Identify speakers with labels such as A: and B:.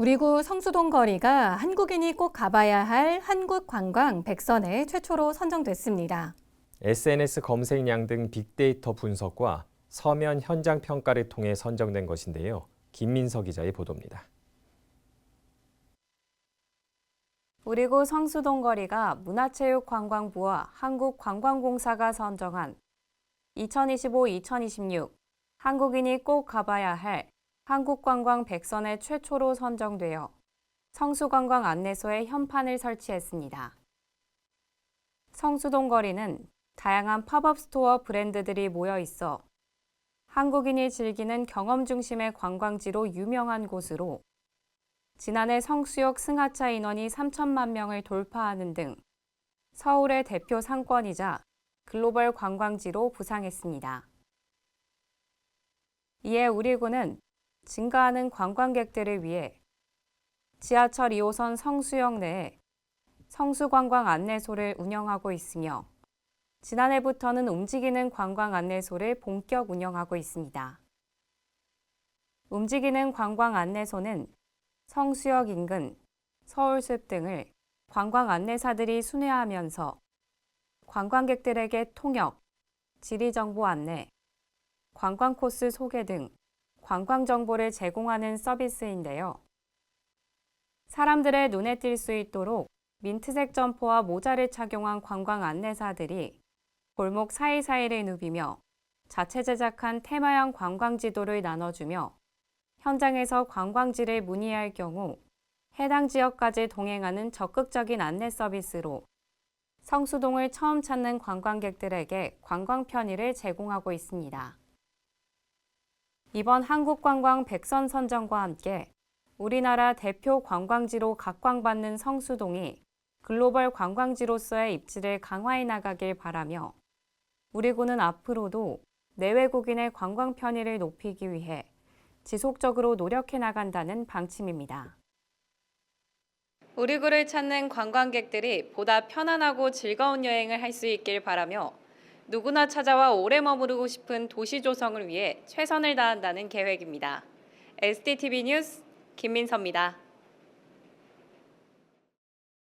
A: 우리 구 성수동 거리가 한국인이 꼭 가봐야 할 한국 관광 100선에 최초로 선정됐습니다.
B: SNS 검색량 등 빅데이터 분석과 서면 현장 평가를 통해 선정된 것인데요. 김민석 기자의 보도입니다.
C: 우리 구 성수동 거리가 문화체육관광부와 한국관광공사가 선정한 2025-2026 한국인이 꼭 가봐야 할 한국관광 100선에 최초로 선정되어 성수관광 안내소에 현판을 설치했습니다. 성수동 거리는 다양한 팝업 스토어 브랜드들이 모여 있어 한국인이 즐기는 경험 중심의 관광지로 유명한 곳으로 지난해 성수역 승하차 인원이 3천만 명을 돌파하는 등 서울의 대표 상권이자 글로벌 관광지로 부상했습니다. 이에 우리구는 증가하는 관광객들을 위해 지하철 2호선 성수역 내에 성수관광 안내소를 운영하고 있으며 지난해부터는 움직이는 관광 안내소를 본격 운영하고 있습니다. 움직이는 관광 안내소는 성수역 인근, 서울숲 등을 관광 안내사들이 순회하면서 관광객들에게 통역, 지리정보 안내, 관광 코스 소개 등 관광 정보를 제공하는 서비스인데요. 사람들의 눈에 띌 수 있도록 민트색 점퍼와 모자를 착용한 관광 안내사들이 골목 사이사이를 누비며 자체 제작한 테마형 관광 지도를 나눠주며 현장에서 관광지를 문의할 경우 해당 지역까지 동행하는 적극적인 안내 서비스로 성수동을 처음 찾는 관광객들에게 관광 편의를 제공하고 있습니다. 이번 한국관광 백선 선정과 함께 우리나라 대표 관광지로 각광받는 성수동이 글로벌 관광지로서의 입지를 강화해 나가길 바라며 우리 군은 앞으로도 내외국인의 관광 편의를 높이기 위해 지속적으로 노력해 나간다는 방침입니다. 우리 구를 찾는 관광객들이 보다 편안하고 즐거운 여행을 할 수 있길 바라며 누구나 찾아와 오래 머무르고 싶은 도시 조성을 위해 최선을 다한다는 계획입니다. SDTV 뉴스 김민서입니다.